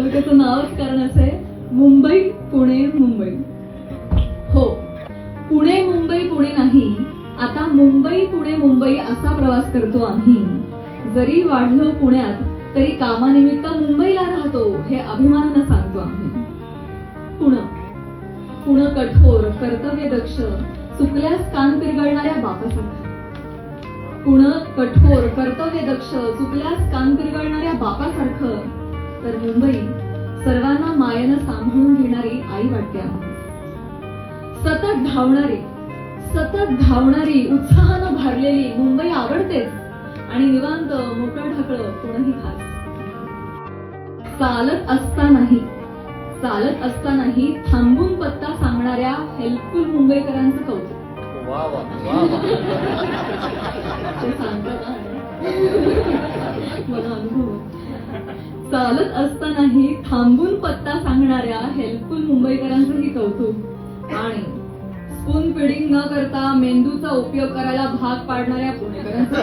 कवितेचं नावच कारण असं आहे मुंबई पुणे मुंबई. हो पुणे मुंबई पुणे नाही. आता मुंबई पुणे मुंबई असा प्रवास करतो आम्ही. जरी वाढलो पुण्यात तरी कामानिमित्त मुंबईला राहतो हे अभिमानानं सांगतो आम्ही. पुणे. पुणे कठोर कर्तव्य दक्ष चुकल्यास कान पिरगळणाऱ्या बापासारखा. पुणे कठोर कर्तव्य दक्ष चुकल्यास कान पिरगळणाऱ्या बापासारखं. तर मुंबई सर्वांना मायेनं सांभाळून घेणारी आई वाटते. सतत धावणारी सतत धावणारी उत्साहानं भरलेली मुंबई आवडतेच आणि निवांत मोकळं ढकळं कोणही खास. चालत असतानाही चालत असतानाही थांबून पत्ता सांगणाऱ्या हेल्पफुल मुंबईकरांचं कौतुक. ते सांगतात चालत असतानाही थांबून पत्ता सांगणाऱ्या हेल्पफुल मुंबईकरांचंही कौतुक. आणि स्पून फिडिंग न करता मेंदूचा उपयोग करायला भाग पाडणाऱ्या पुणेकरांचं